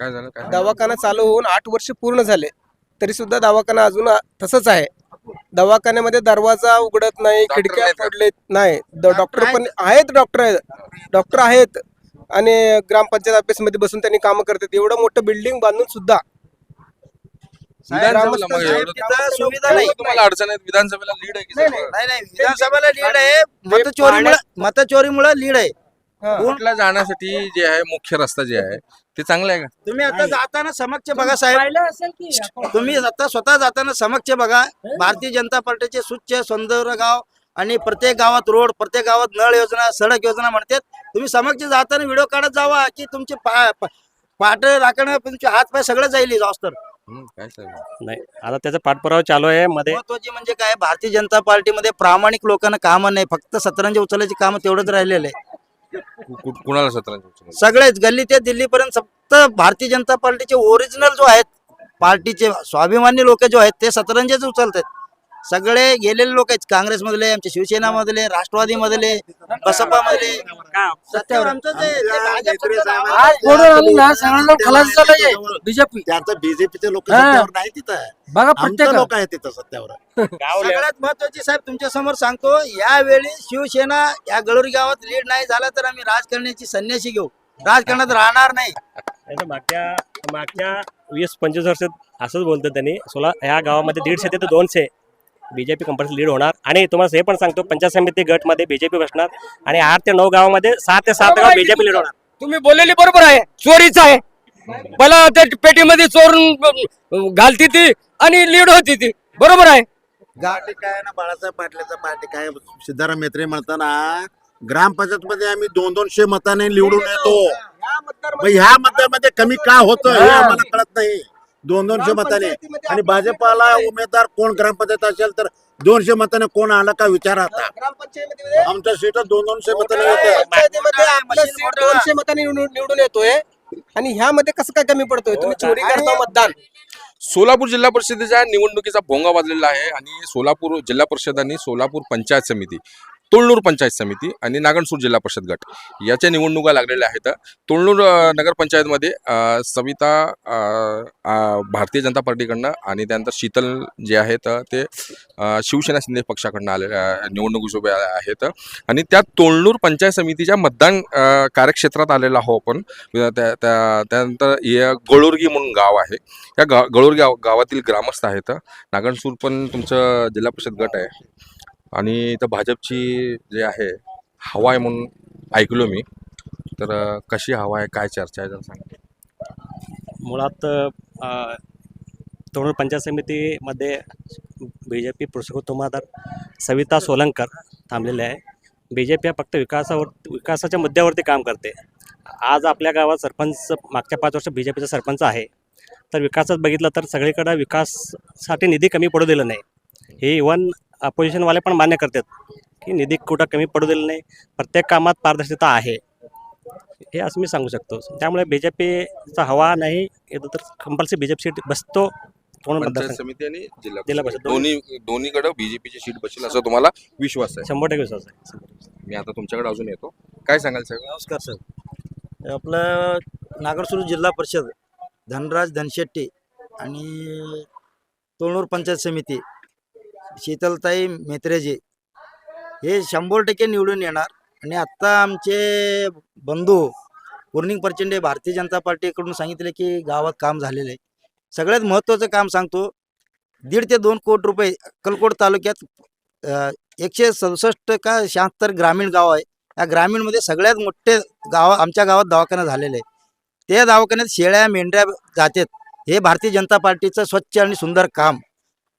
काय झालं? काय दवाखाना चालू होऊन आठ वर्ष पूर्ण झाले. तरी सुद्धा दवाखाना अजून तसंच आहे. दवाखान्यामध्ये दरवाजा उघडत नाही खिडक्या? पडलेत नाही. डॉक्टर पण आहेत. डॉक्टर आहेत. डॉक्टर आहेत. आणि ग्रामपंचायत ऑफिसमध्ये बसून त्यांनी काम करतात. एवढं मोठं बिल्डिंग बांधून सुद्धा. विधानसभेला मग साहेब, एवढं तिथं सुविधा नाही. एवढं तुम्हाला अडचण आहे? विधानसभेला लीड आहे नाही, विधानसभेला लीड आहे. मतचोरीमुळे मतचोरीमुळे लीड आहे. हा. जाण्यासाठी जे आहे मुख्य रस्ता जे आहे ते चांगलं आहे का? तुम्ही आता जाताना समक्ष बघा साहेब. तुम्ही आता स्वतः जाताना समक्ष बघा. भारतीय जनता पार्टीचे सुच्छ सुंदर गाव आणि प्रत्येक गावात रोड प्रत्येक गावात नळ योजना सडक योजना म्हणतात. तुम्ही समक्ष जाताना व्हिडिओ काढत जावा की तुमचे पा पा- पाठ राखणं तुमचे हात पाय सगळं जाईल हम्म, काय नाही आता त्याचा पाठपुरावा चालू आहे. मध्ये महत्त्वाचे म्हणजे काय? भारतीय जनता पार्टीमध्ये प्रामाणिक लोकांना कामं नाही. फक्त सतरंजी उचलायची कामं तेवढंच राहिलेलं आहे. कुणाला सतरांची सगळेच गल्ली ते दिल्लीपर्यंत फक्त भारतीय जनता पार्टीचे ओरिजिनल जो आहेत पार्टीचे स्वाभिमानी लोक जो आहेत ते सतरंजीच उचलतात. सगळे गेलेले लोक आहेत. काँग्रेसमधले आमचे शिवसेना मधले राष्ट्रवादी मधले बसपा मधले बीजेपी. त्याचं बीजेपीचे लोक. सत्यावर नाही तिथं. बघा प्रत्येक लोक आहे तिथं सत्यावर. सगळ्यात महत्वाची साहेब तुमच्यासमोर सांगतो यावेळी शिवसेना या गळूर गावात लीड नाही झाला तर आम्ही राजकारणाची संन्यासी घेऊ. राजकारणात राहणार नाही. मागच्या मागच्या वीस पंचवीस वर्षात असंच बोलतो त्यांनी सोला ह्या गावामध्ये दीडशे ते दोनशे बीजेपी कंपल्सरी लीड होणार. आणि तुम्हाला हे पण सांगतो पंचायत समिती गटमध्ये बीजेपी बसणार. आणि आठ ते नऊ गावामध्ये सहा ते सात गाव बीजेपी लीड होणार. तुम्ही बोललेली बरोबर आहे चोरीच आहे. पहिला त्या पेटीमध्ये चोरून घालती ती आणि लीड होती ती. बरोबर आहे. पार्टी काय ना बाळासाहेब पाटलाचा पार्टी काय सिद्धाराम मेत्रे म्हणताना ग्रामपंचायत मध्ये आम्ही दोन दोनशे मताने निवडून येतो. ह्या मतदारमध्ये कमी का होतं हे आम्हाला कळत नाही. दोन दोनशे मताने. आणि भाजपाला उमेदवार कोण ग्रामपंचायत असेल तर दोनशे मताने कोण आला का विचार आता. आमच्या सीट दोन दोनशे मताने येते. दोनशे मतांनी निवडून निवडून येतोय. आणि ह्यामध्ये कसं काय कमी पडतोय? तुम्ही चोरी करता मतदान. सोलापूर जिल्हा परिषदेच्या निवडणुकीचा भोंगा वाजलेला आहे आणि सोलापूर जिल्हा परिषद आणि सोलापूर पंचायत समिती तोळणूर पंचायत समिती आणि नागणसूर जिल्हा परिषद गट याच्या निवडणुका लागलेल्या आहेत. तोळनूर नगरपंचायतमध्ये सविता भारतीय जनता पार्टीकडनं आणि त्यानंतर शीतल जे आहेत ते शिवसेना शिंदे पक्षाकडनं आले निवडणूक उभे आहेत. आणि त्या तोळनूर पंचायत समितीच्या मतदान कार्यक्षेत्रात आलेला आहो आपण. त्या त्यानंतर हे गोळुर्गी म्हणून गाव आहे. या गा गळुर्गी गावातील ग्रामस्थ आहेत. नागणसूर पण तुमचं जिल्हा परिषद गट आहे. आणि इथं भाजपची जे आहे हवा आहे म्हणून ऐकलो मी. तर कशी हवा आहे काय चर्चा आहे जरा सांगा. मुळात अ, पंचायत समितीमध्ये B J P पुरुषोत्तमाधार Savita Solankar थांबलेले आहे. बी जे पी फक्त विकासावर विकासाच्या मुद्द्यावरती काम करते. आज आपल्या गावात सरपंच मागच्या पाच वर्ष बी जे पीचा सरपंच आहे. तर विकासात बघितलं तर सगळीकडं विकाससाठी निधी कमी पडू दिला नाही. हे इवन अपोजिशनवाले पण मान्य करतात की निधी कुठं कमी पडू दिला नाही. प्रत्येक कामात पारदर्शकता आहे. हे असं मी सांगू शकतो. त्यामुळे बी जे पीचा हवा नाही. येतो तर compulsory B J P seat बसतो. कोण पंचायत समिती आणि जिल्हा परिषद. दोन्ही दोन्हीकडे बीजेपीची सीट बसेल असं तुम्हाला विश्वास आहे. शंभर टक्के विश्वास आहे. मी आता तुमच्याकडे अजून येतो. काय सांगाल साहेब नमस्कार सर. आपलं नागरसूर जिल्हा परिषद धनराज धनशेट्टी आणि तोळूर पंचायत समिती शीतलताई मेत्रेजी हे शंभर टक्के निवडून येणार. आणि आत्ता आमचे बंधू पूर्णिंग प्रचंड भारतीय जनता पार्टीकडून सांगितले की गावात काम झालेलं आहे. सगळ्यात महत्त्वाचं काम सांगतो दीड ते दोन कोटी रुपये अक्कलकोट तालुक्यात एकशे सदुसष्ट का शहात्तर ग्रामीण गाव आहे. या ग्रामीणमध्ये सगळ्यात मोठे गाव आमच्या गावात दवाखाना झालेले आहे त्या दवाखान्यात शेळ्या मेंढ्या जातात. हे भारतीय जनता पार्टीचं स्वच्छ आणि सुंदर काम.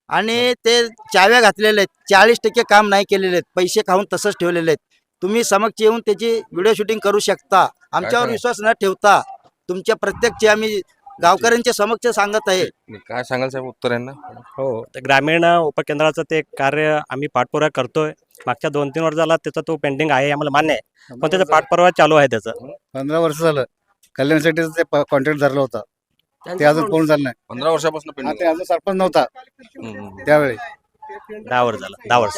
आणि ते चाव्या घातलेले आहेत. चाळीस टक्के काम नाही केलेले आहेत. पैसे खाऊन तसंच ठेवलेले आहेत. तुम्ही समक्ष येऊन त्याची व्हिडिओ शूटिंग करू शकता. आमच्यावर? विश्वास न ठेवता तुमच्या प्रत्येकचे आम्ही गावकऱ्यांच्या समक्ष सांगत आहे. काय सांगाल साहेब उत्तर यांना? हो तर ग्रामीण उपकेंद्राचं ते कार्य आम्ही पाठपुरावा करतोय. मागच्या दोन तीन वर्ष झाला त्याचा तो पेंडिंग आहे आम्हाला मान्य आहे. पण त्याचा पाठपुरावा चालू आहे त्याचं. पंधरा वर्ष झालं. कल्याण सिटीचं ते कॉन्ट्रॅक्ट झालं होतं. ते अजून पूर्ण झालं नाही. पंधरा वर्षापासून हा, पेंडिंग ते अजून सरपंच नव्हता. त्यावेळी. दहा वर्ष झालं. दहा वर्ष.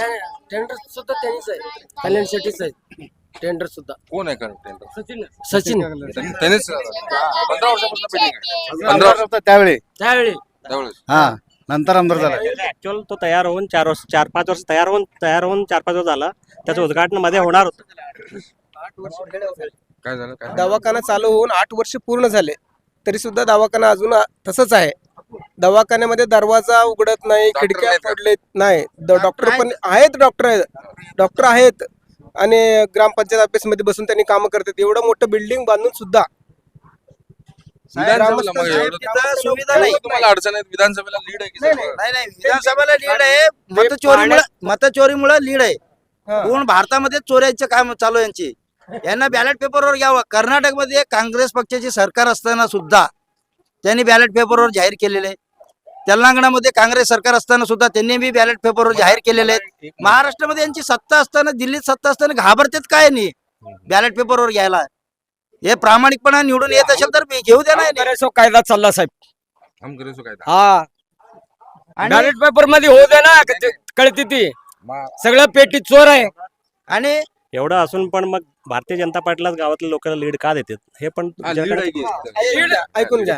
टेंडर सुद्धा त्यांनीच आहे. कल्याण शेट्टीच आहे. टेंडर सुद्धा. कोण आहे टेंडर सचिन. सचिन. त्यानेच पंधरा वर्षापासून पेंडिंग आहे. पंधरा आमदार होता त्यावेळी. त्यावेळी. त्यावेळेस हा नंतर आमदार झाला. ऍक्च्युअल तो तयार होऊन चार वर्ष चार पाच वर्ष तयार होऊन तयार होऊन चार पाच वर्ष झाला. त्याचं उद्घाटनमध्ये होणार होतं. काय झालं? काय झालं? दवाखाना चालू होऊन आठ वर्ष पूर्ण झाले. तरी सुद्धा दवाखाना अजून तसंच आहे. दवाखान्यामध्ये दरवाजा उघडत नाही खिडक्या? पडलेत नाही. डॉक्टर पण आहेत डॉक्टर डॉक्टर आहेत. आणि ग्रामपंचायत ऑफिसमध्ये बसून त्यांनी काम करतात. एवढं मोठं बिल्डिंग बांधून सुद्धा. विधानसभेला मग ग्रामस्थ- एवढं- तिथं सुविधा नाही एवढं तुम्हाला अडचण आहे? विधानसभेला लीड आहे की नाही, सर्व? नाही नाही विधानसभेला लीड आहे. मतचोरीमुळे मतचोरीमुळे लीड आहे. हा. पूर्ण भारतामध्ये चोऱ्याचं काम चालू आहे यांची. यांना बॅलेट पेपरवर घ्यावं. कर्नाटकमध्ये काँग्रेस पक्षाची सरकार असताना सुद्धा त्यांनी बॅलेट पेपरवर जाहीर केलेले. आहे. तेलंगणामध्ये काँग्रेस सरकार असताना सुद्धा त्यांनी बी बॅलेट पेपरवर जाहीर केलेले आहेत. महाराष्ट्रामध्ये यांची सत्ता असताना दिल्लीत सत्ता असताना घाबरतात काय नाही बॅलेट पेपरवर घ्यायला. हे प्रामाणिकपणा निवडून येत असेल तर घेऊ द्या नाही करायचो कायदा चालला साहेब. हा. आणि- बॅलेट पेपरमध्ये होऊ दे ना कळते ती. सगळं पेटी चोर आहे. आणि एवढं असून पण मग भारतीय जनता पार्टीलाच गावातल्या लोकांना लीड का देतात? हे पण ऐकून घ्या.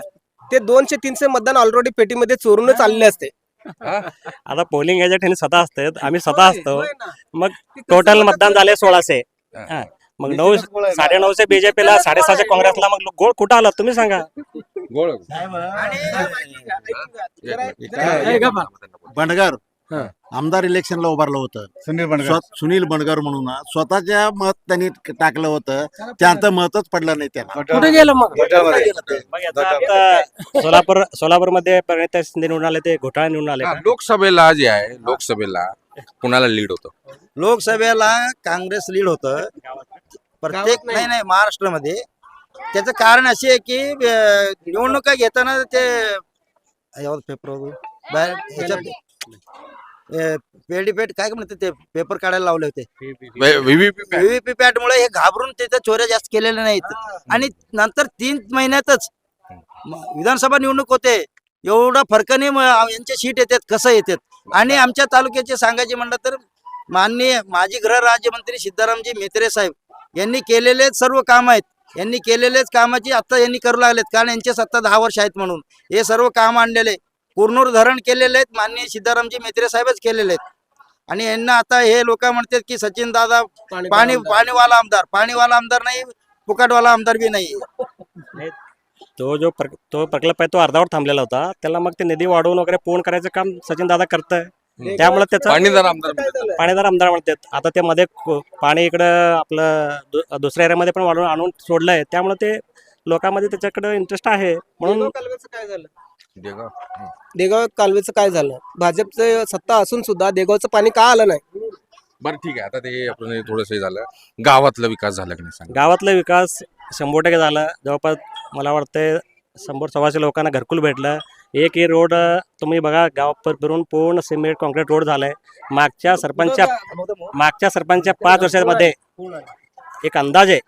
ते दोनशे तीनशे मतदान ऑलरेडी पेटीमध्ये चोरूनच चालले असते. आता पोलिंग एजंट हे स्वतः असतात. आम्ही स्वतः असतो. मग टोटल मतदान झाले सोळाशे. हा. मग नऊ साडे नऊशे बीजेपीला साडेसहाशे काँग्रेसला मग लो- गोळ कुठं आला? तुम्ही सांगा. गोळ? बंडगर. आमदार इलेक्शनला उभारलं होतं. सुनील बंडगर स्व- सुनील बंडगर म्हणून ना, स्वतःच्या मत त्यांनी टाकलं होतं. त्यांचं मतच पडलं नाही त्यांना कुठे गेलं मग. याचा सोलापूर सोलापूरमध्ये प्रणिता शिंदे निवडून आले ते घोटाळा निवडून आले हा? लोकसभेला जे आहे लोकसभेला कुणाला लीड होतं? लोकसभेला काँग्रेस लीड होतं. प्रत्येक नाही. नाही महाराष्ट्रामध्ये. त्याचं कारण असे आहे की अं, निवडणुका घेताना ते यावर पेपर पेडीपेट काय म्हणते ते पेपर काढायला लावले होते. व्हीव्हीपी व्हीव्हीपी पॅट मुळे हे घाबरून तिथे चोऱ्या जास्त केलेल्या नाहीत. आणि नंतर तीन महिन्यातच विधानसभा निवडणूक होते. एवढा फरकाने म- यांचे सीट येतात कसं येतात. आणि आमच्या तालुक्याचे सांगायचे म्हणलं तर माननीय माजी गृह राज्यमंत्री सिद्धारामजी मेत्रे साहेब यांनी केलेले सर्व काम आहेत. यांनी केलेलेच कामाची आता यांनी करू लागलेत कारण यांचे सत्ता दहा वर्ष आहेत म्हणून. हे सर्व काम आणलेले. कुरनूर धरण केलेले आहेत. माननीय सिद्धारामजी मेत्रे साहेबच केलेले आहेत. आणि यांना आता हे लोक म्हणतात की सचिन दादा पाणी पाणीवाला आमदार. पाणीवाला आमदार नाही फुकटवाला आमदार बी नाही. तो जो प्र- तो प्रकल्प आहे तो अर्धावर थांबलेला होता. त्याला मग ते निधी वाढवून वगैरे पूर्ण करायचं काम सचिन दादा करताय. त्यामुळे त्याचा पाणीदार आमदार म्हणतात. पाणीदार आमदार म्हणतात. आता ते मध्ये पाणी इकडं आपलं दुसऱ्या एरियामध्ये पण वाढवून आणून सोडलंय. त्यामुळे ते लोकांमध्ये त्याच्याकडे इंटरेस्ट आहे. म्हणून काय झालं? देगाव. देगाव कालव्याचं काय झालं? भाजपचं सत्ता असून सुद्धा देगावचं पाणी का आलं नाही? बरं ठीक आहे. आता ते आपण थोडस झालं. गावातला विकास झाला की नाही सांगा? गावातला विकास शंभर टक्के झाला. जवळपास मला वाटतंय शंभर सव्वाशे लोकांना घरकुल भेटलं. एक ही रोड तुम्ही बघा गाव फिरून पूर्ण सिमेंट कॉन्क्रीट रोड झालाय. मागच्या सरपंचच्या मागच्या सरपंचच्या पाच वर्षामध्ये एक अंदाजे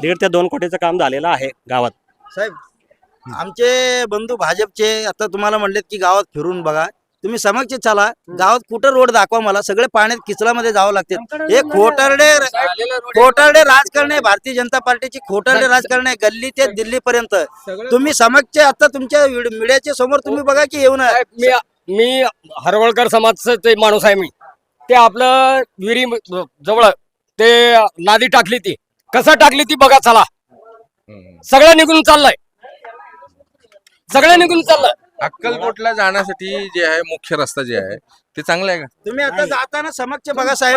दीड ते दोन कोटीचं काम झालेलं आहे गावात. साहेब आमचे बंधू भाजपचे आता तुम्हाला म्हणलेत की गावात फिरून बघा. तुम्ही समक्ष चला. गावात कुठं रोड दाखवा मला. सगळे पाण्यात किचलामध्ये जावं लागते. हे खोटारडे खोटारडे राजकारण आहे भारतीय जनता पार्टीची. खोटारडे राजकारण आहे गल्ली ते दिल्ली पर्यंत तुम्ही समक्ष आता तुमच्या मीडियाच्या समोर तुम्ही बघा की येऊन मी मी हरवळकर समाजचं ते माणूस आहे मी. ते आपलं विहिरी जवळ ते नादी टाकली ती. कसं टाकली ती बघा चला. हं. सगळं निघून चाललंय. सगळं निघून चाललंय अक्कलकोटला जाण्यासाठी जे आहे मुख्य रस्ता जे आहे ते चांगला आहे का? तुम्ही आता जाताना समक्ष बघा साहेब.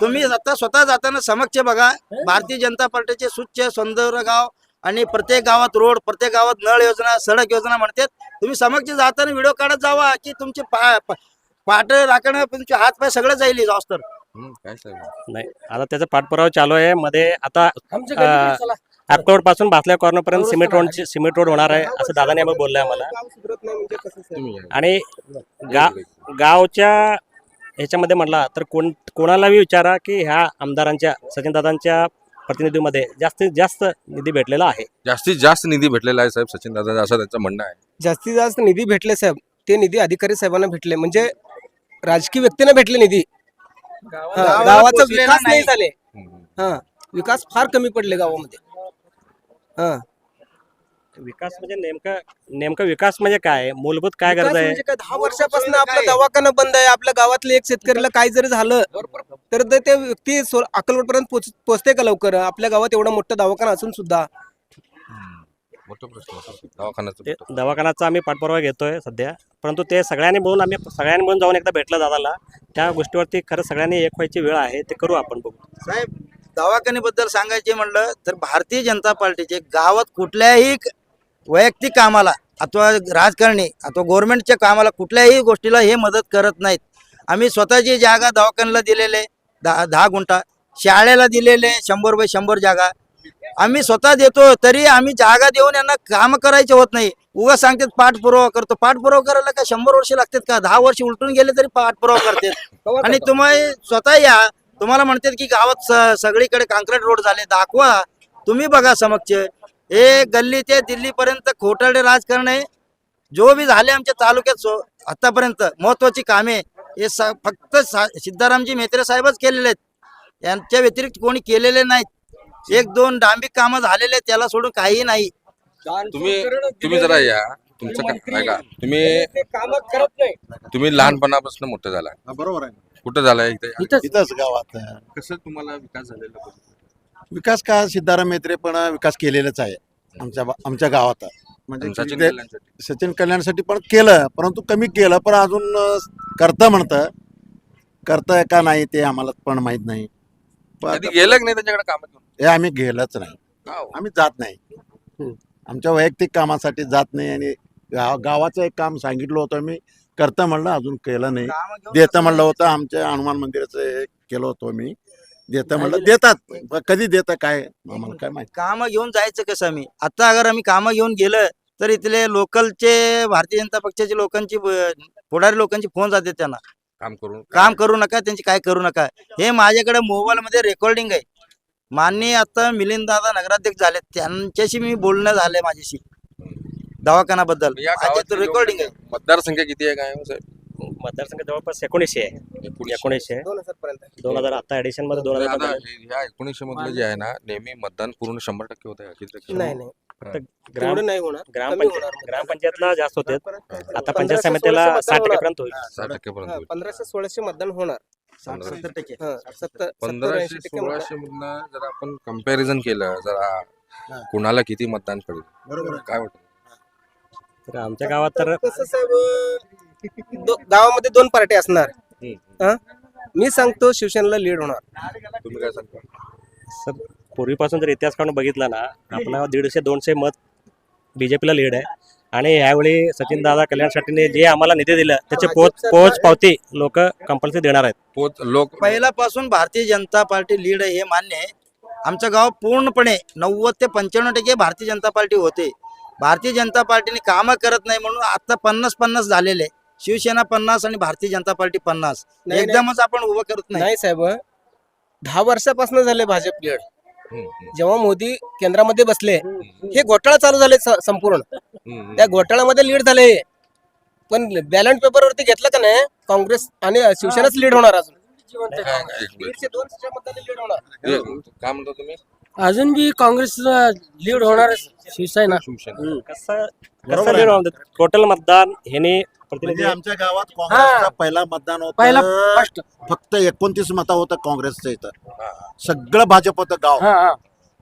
तुम्ही आता स्वतः जाताना समक्ष बघा. भारतीय जनता पार्टीचे स्वच्छ सुंदर गाव आणि प्रत्येक गावात रोड प्रत्येक गावात नळ योजना सडक योजना म्हणतात. तुम्ही समक्ष जाताना व्हिडिओ काढत जावा की तुमचे पा पा- पाठ राखणं तुमचे हात पाय सगळं जाईल हं, काय नाही आता त्याचा पाठपुरावा चालू आहे. मध्ये आता आमच्या अं, गल्लीत चला. अक्टोबरपासून भासल्या कॉर्नर पर्यंत सिमेंट रोड सिमेंट रोड होणार आहे असं दादाने आम्हाला बोलले आम्हाला. गाव सुधरत नाही म्हणजे. आणि गा गावच्या ह्याच्यामध्ये म्हटला तर कोण कोणालाही विचारा की ह्या आमदारांच्या सचिनदादांच्या प्रतिनिधीमध्ये जास्तीत जास्त निधी भेटलेला आहे. जास्तीत जास्त निधी भेटलेला आहे साहेब सचिन दादा असं त्यांचं म्हणणं आहे. जास्तीत जास्त निधी भेटले साहेब. ते निधी अधिकारी साहेबांना भेटले. म्हणजे राजकीय व्यक्तींना भेटले निधी. गावाचा विकास नाही. झाले. हा विकास फार कमी पडले गावामध्ये. हा. विकास म्हणजे नेमका नेमका विकास म्हणजे काय? मूलभूत काय गरज आहे? म्हणजे काय? दहा वर्षापासून आपला दवाखाना बंद आहे. आपल्या गावातल्या एक शेतकऱ्याला काय जरी झालं तर ते- ते व्यक्ती अकलवड पर्यंत पोहोचते का लवकर? आपल्या गावात एवढा मोठा दवाखाना असून सुद्धा. मोठा प्रश्न होता. दवाखान्याचा ते मोठा. दवाखान्याचा आम्ही पाठपुरावा घेतोय सध्या. परंतु ते सगळ्यांनी मिळून आम्ही सगळ्यांनी मिळून जाऊन एकदा भेटलं दादाला. त्या गोष्टीवरती खरं सगळ्यांनी एक व्हायची वेळ आहे. ते करू आपण बघू. साहेब दवाखान्याबद्दल सांगायचे म्हणलं तर भारतीय जनता पार्टीचे गावात कुठल्याही क- वैयक्तिक कामाला अथवा राजकारणी अथवा गव्हर्नमेंटच्या कामाला कुठल्याही गोष्टीला हे मदत करत नाहीत. आम्ही स्वतःची जागा दवाखान्याला दिलेले दहा दहा गुंठा शाळेला दिलेले शंभर बाय शंभर जागा. आम्ही स्वतः देतो तरी आम्ही जागा देऊन यांना काम करायचे होत नाही. उगा सांगतात पाठपुरावा करतो. पाठपुरावा करायला काय शंभर वर्ष लागतात का? दहा वर्ष उलटून गेले तरी पाठपुरावा करतात. आणि तुम्ही स्वतः या तुम्हाला म्हणतात की गावात सगळीकडे काँक्रीट रोड झाले दाखवा. तुम्ही बघा समक्ष. हे गल्ली ते दिल्ली पर्यंत खोटारडे राजकारण आहे जो बी झाले आमच्या तालुक्यात सो आतापर्यंत महत्वाची कामे हे स फक्त सिद्धारामजी मेत्रे साहेबच केलेले आहेत. यांच्या व्यतिरिक्त कोणी केलेले नाहीत. एक दोन डांबिक कामं झालेले आहेत त्याला सोडून काही नाही. तुम्ही तुम्ही जरा या. तुमचं काय तुम्ही काम करत नाही. तुम्ही लहानपणापासून मोठं झाला. हा, बरोबर आहे. कुठं झालाय इथे? इथंच. गावात. कसं तुम्हाला विकास झालेला बघितलं? विकास का सिद्धाराम मेत्रे पण विकास केलेलाच आहे आमच्या बा- आमच्या गावात. म्हणजे सचिन कल्याणसाठी. सचिन कल्याणसाठी पण केलं परंतु कमी केलं पण अजून अं, करतं म्हणतं. करतंय का नाही ते आम्हाला पण माहीत नाही. पण कधी गेलं की नाही त्यांच्याकडे काम हे आम्ही गेलंच नाही. हो? आम्ही जात नाही. आमच्या वैयक्तिक कामासाठी जात नाही आणि गाव गावाचं एक काम सांगितलं होतं मी करतं म्हणलं अजून केलं नाही. देतं म्हणलं होतं आमच्या हनुमान मंदिराचं एक केलं होतं मी. देतं म्हणलं देतात. पण कधी देतं काय? आम्हाला काय माहिती? कामं घेऊन जायचं कसं आम्ही आता अगर आम्ही कामं घेऊन गेलं तर इथले लोकलचे भारतीय जनता पक्षाचे लोकांची ब- पुढारी लोकांची फोन जाते त्यांना. काम करून काम करू नका त्यांची काय करू नका. हे माझ्याकडे मोबाईल मध्ये रेकॉर्डिंग आहे. माननीय आता मिलिंद दादा नगराध्यक्ष झाले त्यांच्याशी मी बोलणं झालंय माझ्याशी. दवाखान्याबद्दल. या गावात रेकॉर्डिंग आहे. मतदारसंख्या किती आहे काय हो साहेब मतदारसंघ जवळपास एकोणीसशे आहे. एकोणीसशे. दोन हजार पर्यंत. दोन हजार आता ऍडिशनमध्ये दोन हजार आता मध्ये ह्या एकोणीसशे मधलं जे आहे ना नेहमी मतदान पूर्ण शंभर टक्के होत आहे नाही नाही. ग्राम नाही होणार. ग्रामपंचायत. ग्रामपंचायतला जास्त होते. आता पंधराशे, पंचायत सोळाशे समितीला मतदान साठ होणार. टक्केपर्यंत होईल. साठ टक्केपर्यंत हा. पंधराशे सोळाशे मतदान होणार. सत्तर टक्के. हा, पंधराशे. सोळाशे मधनं जर आपण कंपॅरिझन केलं जरा कुणाला किती मतदान पडेल? बरोबर काय वाटतं? तर आमच्या गावात तर कसं साहेब? दो- गावामध्ये दोन पार्टी असणार. हा? मी सांगतो शिवसेनेला लीड होणार. तुम्ही काय सांगता? सर पूर्वीपासून जर इतिहास काढून बघितला ना आपला दीडशे दोनशे मत बीजेपीला लीड आहे. आणि यावेळी सचिन दादा कल्याण शेट्टीने जे आम्हाला निधी दिलं त्याचे पोच पोच पावती लोक कंपल्सरी देणार आहेत. पोच लोक पहिल्यापासून भारतीय जनता पार्टी लीड आहे हे मान्य आहे. आमचं गाव पूर्णपणे नव्वद ते पंच्याण्णव टक्के भारतीय जनता पार्टी होते. भारतीय जनता पार्टीने कामं करत नाही म्हणून आता पन्नास पन्नास झालेले शिवसेना पन्नास आणि भारतीय जनता पार्टी पन्नास. नाही, एकदमच आपण उभं करत नाही. नाही साहेब दहा वर्षापासून झाले भाजप लीड हम्म, जेव्हा मोदी केंद्रामध्ये बसले हे घोटाळा चालू झाले स- संपूर्ण. त्या घोटाळ्यामध्ये लीड झाले पण बॅलन्स पेपरवरती घेतलं का नाही काँग्रेस आणि शिवसेनाच लीड होणार अजून. दीडशे दोनशे होणार. काय म्हणता तुम्ही? अजून बी काँग्रेसला लीड होणार शिवसेना. शिवसेना. कसं कसं lead होणार? टोटल मतदान ह्याने म्हणजे प्रतिनिधी आमच्या गावात काँग्रेसचा पहिला मतदान पहिला होतं फर्स्ट. फक्त एकोणतीस मता होतं काँग्रेसचं इथं. सगळं भाजप होतं गाव. हा हा.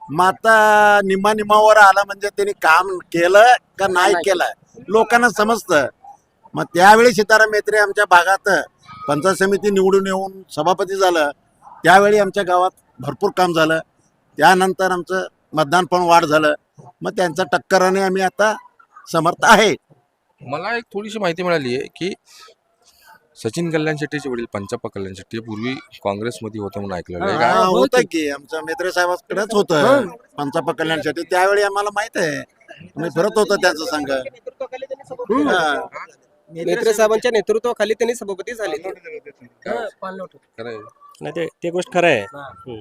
मग आता निम्मा निम्मावर आला म्हणजे त्यांनी काम केलं का नाही केलं? लोकांना समजतं. मग त्यावेळी सीताराम मेत्रे आमच्या भागात पंचायत समिती निवडून येऊन सभापती झालं. त्यावेळी आमच्या गावात भरपूर काम झालं. त्यानंतर आमचं मतदान पण वाढ झालं. मग त्यांच्या टक्कराने आम्ही आता समर्थ आहे. मला एक थोडीशी माहिती मिळाली आहे की सचिन कल्याण शेट्टीचे वडील पंचप्पा कल्याण शेट्टी हे पूर्वी काँग्रेसमध्ये होतं म्हणून ऐकलेलं आहे. हा, काय होतं की आमच्या मेत्रे साहेबांकडेच होतं. पंचाप्पा कल्याणसाठी त्यावेळी आम्हाला माहीत आहे. मी फिरत होतो त्यांचं संघ. हा. मेत्रे साहेबांच्या नेतृत्वाखाली त्यांनी सभापती झाले. खरं आहे. नाही ते ते गोष्ट खरं आहे. हम्म.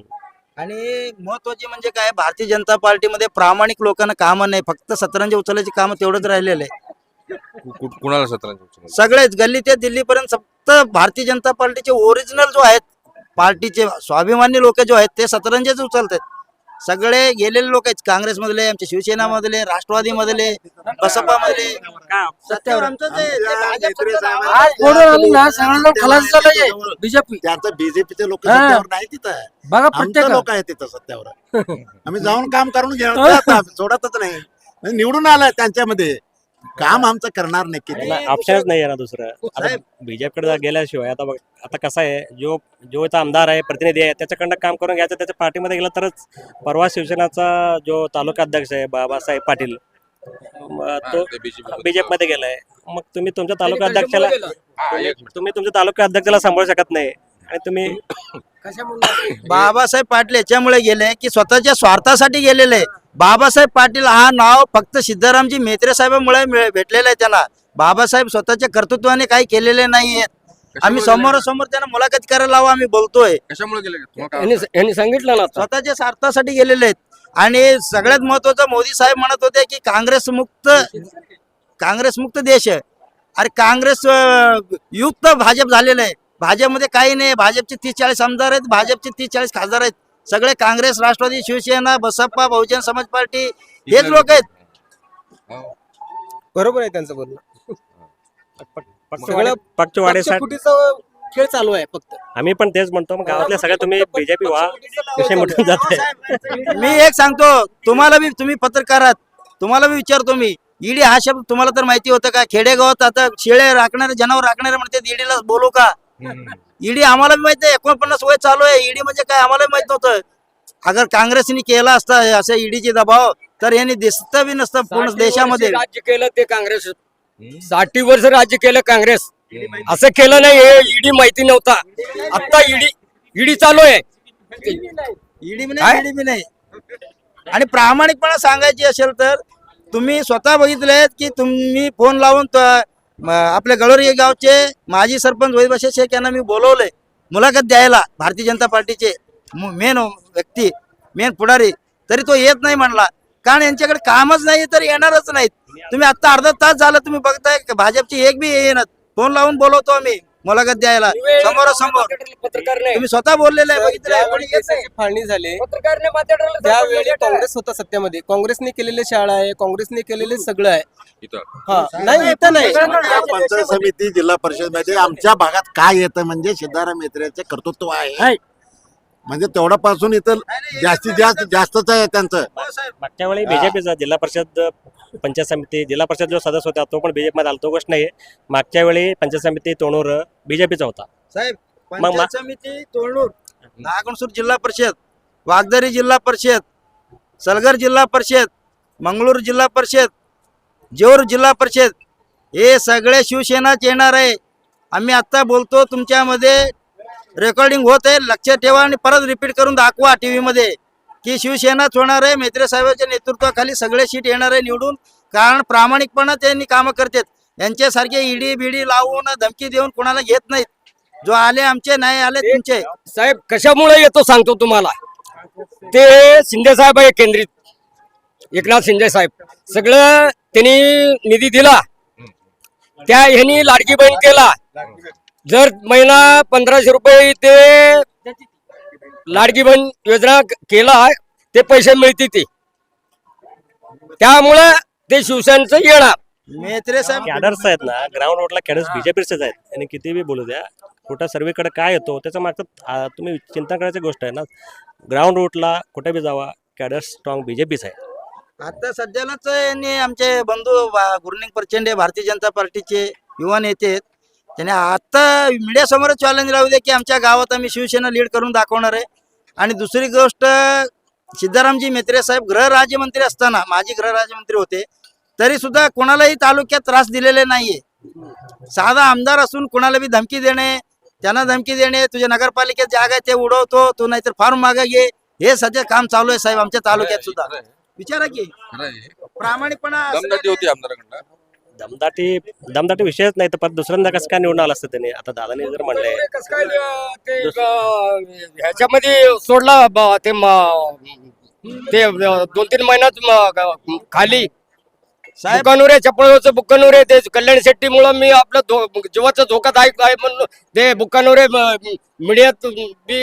आणि महत्त्वाचे म्हणजे काय भारतीय जनता पार्टीमध्ये प्रामाणिक लोकांना कामं नाही फक्त सतरंजी उचलायची कामं तेवढंच राहिलेलं आहे. कु- कु- कुणाला सतरांची उचल सगळेच गल्ली ते दिल्लीपर्यंत फक्त भारतीय जनता पार्टीचे ओरिजिनल जो आहेत पार्टीचे स्वाभिमानी लोक जे आहेत ते सतरंजेच उचलतात सगळे गेलेले लोक आहेत. काँग्रेसमधले आमचे शिवसेनामधले राष्ट्रवादीमधले बसपामधले. सत्यावर आमचं ते- ते भाजप मेत्रे सत्तेत साहेब- आम्हाला- आज फोडून आम्ही ना सगळ्यांना खलास झालंय बीजेपी. त्याचं बीजेपीचे लोक हा. सत्यावर नाही तिथं. बघा आमचे प्रत्येक लोक आहेत तिथं सत्यावर. आम्ही जाऊन काम करून घेऊ सोडतच नाही. म्हणजे निवडून आलाय त्यांच्यामध्ये. काम आमचं करणार नक्की ते. ऑप्शनच नाही आहे ना दुसरं आता साहेब. बीजेपीकडे गेल्याशिवाय आता बघ आता कसं आहे जो जो इथं आमदार आहे प्रतिनिधी आहे त्याच्याकडनं काम करून घ्यायचं त्याच्या पार्टीमध्ये गेलं तरच परवा शिवसेनाचा जो तालुका अध्यक्ष आहे बाबासाहेब पाटील म, तो ते BJP मध्ये. बीजेपी मध्ये गेलाय मग तुम्ही तुमच्या तालुका अध्यक्षाला हा. तुम्ही तुमच्या तालुका अध्यक्षाला सांभाळू शकत नाही आणि तुम्ही बाबासाहेब पाटील याच्यामुळे गेले की स्वतःच्या स्वार्थासाठी गेलेले बाबासाहेब पाटील हा नाव फक्त सिद्धरामजी मेत्रे साहेबांमुळे मिळ- भेटलेलं आहे त्यांना. बाबासाहेब स्वतःच्या कर्तृत्वाने काही केलेले नाहीयेत आम्ही कशामुळे समोर समोर त्यांना मुलाखत करायला लावा आम्ही बोलतोय. यांनी सांगितलं ना स्वतःच्या स्वार्थासाठी गेलेले आहेत. आणि सगळ्यात महत्वाचं मोदी साहेब म्हणत होते की काँग्रेस मुक्त काँग्रेस मुक्त देश आहे. अरे काँग्रेस युक्त भाजप झालेलं आहे. भाजपमध्ये काही नाही. भाजपचे तीस चाळीस आमदार आहेत. भाजपचे तीस चाळीस खासदार आहेत. सगळे काँग्रेस राष्ट्रवादी शिवसेना बसपा बहुजन समाज पार्टी हेच लोक आहेत. बरोबर आहे त्यांचं बोलणं. पक्षवाढीसाठी पक्षफुटीचा खेळ चालू आहे फक्त. आम्ही पण तेच म्हणतो मग गावातल्या सगळ्या तुम्ही बीजेपी व्हा विषय जाते मी एक सांगतो तुम्हाला बी तुम्ही पत्रकार आहात तुम्हाला बी विचारतो मी ईडी हा शब्द तुम्हाला तर माहिती होतं का? खेडेगावात आता शेळे राखणारे जनावर राखणारे म्हणते ईडीला बोलू का? ईडी आम्हाला माहिती आहे एकोणपन्नास वय चालू आहे ईडी म्हणजे काय आम्हाला माहीत नव्हतं. अगर काँग्रेसने केला असता असं ईडीचे दबाव तर यांनी दिसत बी नसतं पूर्णसाठी देशामध्ये. वर्ष राज्य केलं ते काँग्रेस. साठी वर्ष राज्य केलं काँग्रेस. असं केलं नाही हे ईडी माहिती नव्हता. आता ईडी ईडी चालू आहे. ईडी बी नाही ईडी बी नाही. आणि प्रामाणिकपणा सांगायची असेल तर तुम्ही स्वतः बघितलेत की तुम्ही फोन लावून आपल्या गळोरी गावचे माजी सरपंच वैभव शेख यांना मी बोलवले. मुलाखत द्यायला भारतीय जनता पार्टीचे मेन व्यक्ती मेन पुढारी. तरी तो येत नाही म्हणला. कारण यांच्याकडे कामच नाही तर येणारच नाहीत. तुम्ही आता अर्धा तास झालं तुम्ही बघताय भाजपची एक बी येणार फोन लावून बोलवतो आम्ही. मुलाखत द्यायला. समोरासमोर पत्रकार नाही. तुम्ही स्वतः बोललेलं आहे बघितलंय ज्यावेळी कोणी येत नाही. केसाची फाळणी झाली त्यावेळी काँग्रेस होता सत्तेमध्ये. काँग्रेसने केलेले शाळा आहे काँग्रेसने केलेले सगळं आहे. इथं. हा नाही इथं नाही. पंचायत समिती जिल्हा परिषदमध्ये आमच्या भागात काय येतं म्हणजे सिद्धाराम मेत्रेचे कर्तृत्व आहे. म्हणजे तेवढ्यापासून इथं जास्तीत जास्त जास्तच आहे त्यांचं. मागच्या वेळी बीजेपीचा जिल्हा परिषद पंचायत समिती जिल्हा परिषद जो सदस्य होता तो पण बीजेपी मध्ये आला तो गोष्ट नाही मागच्या वेळी पंचायत समिती तोंडूर बीजेपीचा होता. साहेब पंचायत समिती तोंडूर नागणसूर जिल्हा परिषद वागदरी जिल्हा परिषद सलगर जिल्हा परिषद मंगळूर जिल्हा परिषद जेऊर जिल्हा परिषद हे सगळे शिवसेनाच येणार आहे. आम्ही आत्ता बोलतो तुमच्यामध्ये रेकॉर्डिंग होत आहे. लक्षात ठेवा आणि परत रिपीट करून दाखवा टी व्हीमध्ये की शिवसेनाच होणार आहे मेत्रे साहेबांच्या नेतृत्वाखाली सगळे सीट येणार आहे निवडून. कारण प्रामाणिकपणा त्यांनी कामं करतात. यांच्यासारखे ईडी बिडी लावून धमकी देऊन कोणाला घेत नाहीत. जो आले आमचे नाही आले तुमचे. साहेब कशामुळे येतो सांगतो तुम्हाला? ते शिंदे साहेब आहे केंद्रित. एकनाथ शिंदे साहेब. सगळं त्यांनी निधी दिला. त्या ह्यांनी लाडकी बहीण केला. जर महिना पंधराशे रुपये ते लाडकी बहीण योजना केला ते पैसे मिळते ते. त्यामुळं ते शिवसेनेचं येणार. मेत्रे साहेब कॅडर्स आहेत ना ग्राउंड रोडला कॅडर्स बीजेपीचेच आहेत. आणि किती बी बोलू द्या कुठं सर्वीकडे काय येतो त्याच्या मागचं तुम्ही चिंता करायची गोष्ट आहे ना. ग्राउंड रूटला कुठे बी जावा कॅडर्स स्ट्रॉंग बीजेपीच आहे. आता सध्यालाच यांनी आमचे बंधू गुरुलिंग प्रचंड भारतीय जनता पार्टीचे युवा नेते आहेत. त्याने आता मीडिया समोर चॅलेंज लावू दे की आमच्या गावात आम्ही शिवसेना लीड करून दाखवणार आहे. आणि दुसरी गोष्ट सिद्धारामजी मेत्रे साहेब गृहराज्यमंत्री असताना माजी गृहराज्यमंत्री होते तरी सुद्धा कोणालाही तालुक्यात त्रास दिलेले नाहीये. साधा आमदार असून कोणाला बी धमकी देणे त्यांना धमकी देणे तुझ्या नगरपालिकेत जागा आहे ते उडवतो तू नाहीतर फॉर्म मागा घे हे सध्या काम चालू आहे साहेब आमच्या तालुक्यात सुद्धा. विचारा की. प्रामाणिकपणा होती आमदाराकडनं. दमदाटी दमदाटी विषयच नाही तर परत दुसऱ्यांदा कसं काय निवडून आलं असतं त्याने? आता दादाने जर म्हणलंय कसं काय ते ह्याच्यामध्ये सोडला ब- ते म- ते दोन तीन महिन्यात म- खाली. साहेब बुकानुरे चपळवरचं बुकानुरे ते कल्याण शेट्टी मुळे मी आपलं धो- जीवाचं धोकादायक आहे म्हणून ते बुकानुरे मीडियात बी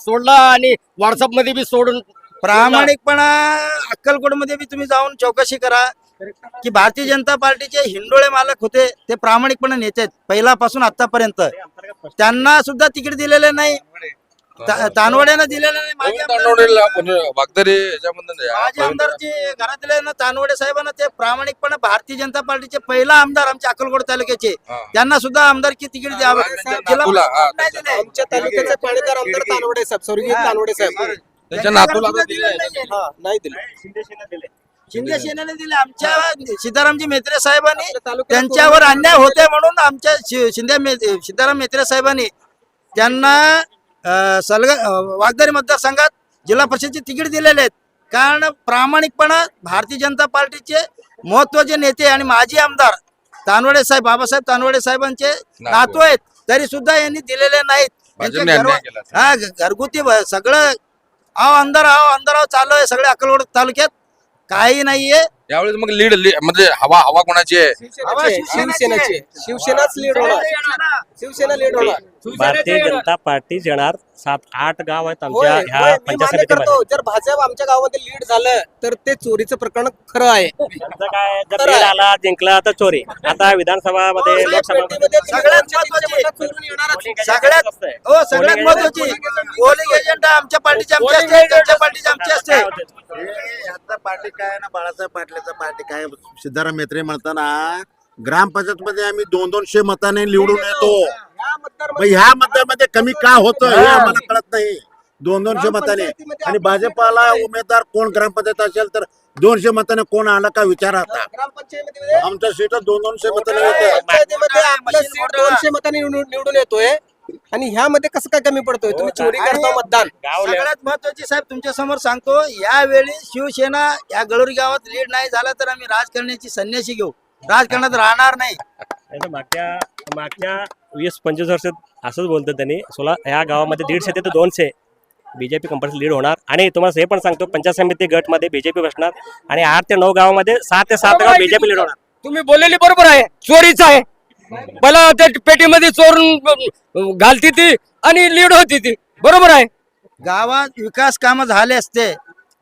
सोडला आणि व्हॉट्सअपमध्ये बी सोडून प्रामाणिकपणा अक्कलकोटमध्ये बी तुम्ही जाऊन चौकशी करा. की भारतीय जनता पार्टीचे हिंडोळे मालक होते ते प्रामाणिकपणे नेते आहेत, पहिल्यापासून आतापर्यंत त्यांना सुद्धा तिकीट दिलेले नाही. तानवड्यानं दिलेलं नाही. माजी आमदार- आमदारचे घरातले ना तानवडे साहेबांना ते प्रामाणिकपणे भारतीय जनता पार्टीचे पहिला आमदार आमच्या अक्कलकोट तालुक्याचे. त्यांना सुद्धा आमदारकी तिकीट द्यावं. दिले. आमच्या तालुक्याचे पाणीदार आमदार तानवडे साहेब स्वर्गीय तानवडे साहेब. त्यांच्या नातूला नाही दिले शिंदे सेनेने दिले. आमच्या सीतारामजी मेत्रे साहेबांनी त्यांच्यावर अन्याय होते म्हणून आमच्या शिंदे सीताराम मेत्रे साहेबांनी त्यांना सलग वागदारी मतदारसंघात जिल्हा परिषदचे तिकीट दिलेले आहेत. कारण प्रामाणिकपणा भारतीय जनता पार्टीचे महत्त्वाचे नेते आणि माजी आमदार तानवडे साहेब बाबासाहेब तानवडे साहेबांचे नातू. आहेत. तरी सुद्धा यांनी दिलेले नाहीत. हा घरगुती सगळं आव आमदार आव आमदार आव चालू आहे सगळे अक्कलकोट तालुक्यात. काही नाहीये. यावेळेस मग लीड म्हणजे हवा हवा कोणाची आहे? शिवसेनेची शिवसेनेची शिवसेनाच लीड होणार. शिवसेना लीड होणार. भारतीय जनता पार्टी येणार सात आठ गाव आहेत होय, आमच्या होय, ह्या मी पंचायत मान्य समितीमध्ये. करतो जर भाजप आमच्या गावामध्ये लीड झालं तर ते चोरीचं प्रकरण खरं आहे. त्यांचं काय जर आला जिंकला तर चोरी. आता विधानसभामध्ये लोकसभामध्ये सगळ्यात महत्वाची चोरून येणारच. सगळ्यात हो सगळ्यात महत्वाची पोलिंग एजंट आमच्या पार्टीचे आमचे असते त्यांच्या पार्टीचे आमचे असते हे आता पार्टी काय आहे ना बाळासाहेब पाटलाचा पार्टी काय आहे? सिद्धाराम मेत्रे म्हणताना ग्रामपंचायत मध्ये आम्ही दोन दोनशे मताने निवडून येतो. मग ह्या मतदारमध्ये कमी का होतं हे आम्हाला कळत नाही. दोन दोनशे मताने. आणि भाजपाला उमेदवार कोण ग्रामपंचायत असेल तर दोनशे मताने कोण आला का विचार आता. आमच्या सीट दोन दोनशे मताने दोनशे मतांनी निवडून निवडून येतोय. आणि ह्या मध्ये कसं काय कमी पडतोय? तुम्ही चोरी करता मतदान. सगळ्यात महत्वाची साहेब तुमच्यासमोर सांगतो यावेळी शिवसेना या गळोरी गावात लीड नाही झाला तर आम्ही राजकारणाची संन्यासी घेऊ. राजकारणात राहणार नाही. नाही तर मागच्या मागच्या वीस पंचवीस वर्षात असंच बोलतो त्यांनी सोळा ह्या गावामध्ये दीडशे ते दोनशे बीजेपी कंपल्सरी लीड होणार. आणि तुम्हाला हे पण सांगतो पंचायत समिती गटमध्ये बीजेपी बसणार आणि आठ ते नऊ गावामध्ये सहा ते सात गाव बीजेपी लीड होणार. तुम्ही बोललेली बरोबर आहे चोरीच आहे. पहिला त्या पेटीमध्ये चोरून घालती ती आणि लीड होती ती. बरोबर आहे. गावात विकास कामं झाले असते.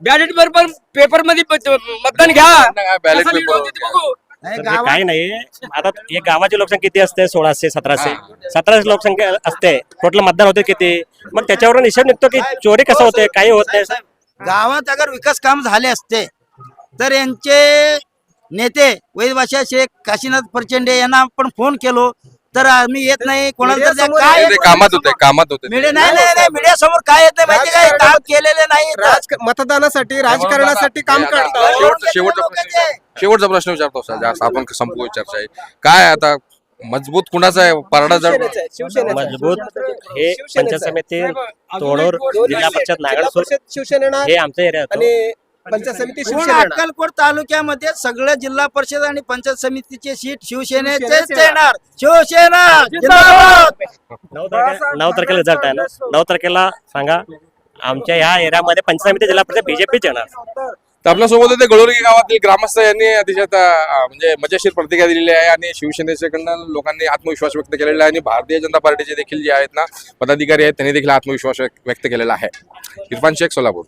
बॅलेट बरोबर पेपरमध्ये प- मतदान घ्या. बॅलेट पेपर गावात काही नाही. आता एक गावाची लोकसंख्या किती असते? सोळाशे सतराशे? सतराशे लोकसंख्या असते. टोटल मतदान होते किती? मग त्याच्यावरून हिशोब निघतो की चोरी कसं होते? काही होत नाही. गावात अगर विकास काम झाले असते तर यांचे नेते वैदभाषा शेख काशीनाथ प्रचंडे यांना आपण फोन केलो तर आम्ही येत नाही. कोणाला तर द्या. मीडियासमोर काय ते कामात होते कामात होते मीडिया नाही नाही नाही मीडिया समोर काय येत नाही. माहिती काय? काम केलेले नाही. राज मतदानासाठी राजकारणासाठी काम करतात. शेवटचा शेवटचा प्रश्न. शेवटचा प्रश्न विचारतो सर जास्त आपण संपू चर्चा आहे काय आता? मजबूत कुणाचा आहे? परडा जड. मजबूत हे पंचायत. समिती तोडूर जिल्हा परिषद नागरसूर परिषद शिवसेना हे आमचं एरिया आणि पंचायत समिती शिवसेना. अक्कलकोट तालुक्यामध्ये सगळं जिल्हा परिषद आणि पंचायत समितीचे सीट शिवसेनेचेच शिवसेनेच येणार. शिवसेना! जिंदाबाद! नऊ तारखेला नऊ तारखेला रिझल्ट आहे ना? नऊ तारखेला सांगा आमच्या ह्या एरियामध्ये पंचायत समिती जिल्हा परिषद बीजेपीच येणार. तर आपल्यासोबत होते गळोरी गावातील ग्रामस्थ यांनी अतिशय म्हणजे मजेशीर प्रतिक्रिया दिलेली आहे आणि शिवसेनेच्याकडनं लोकांनी आत्मविश्वास व्यक्त केलेला आहे आणि भारतीय जनता पार्टीचे देखील जे आहेत ना पदाधिकारी आहेत त्यांनी देखील आत्मविश्वास व्यक्त केलेला आहे. इरफान शेख सोलापूर.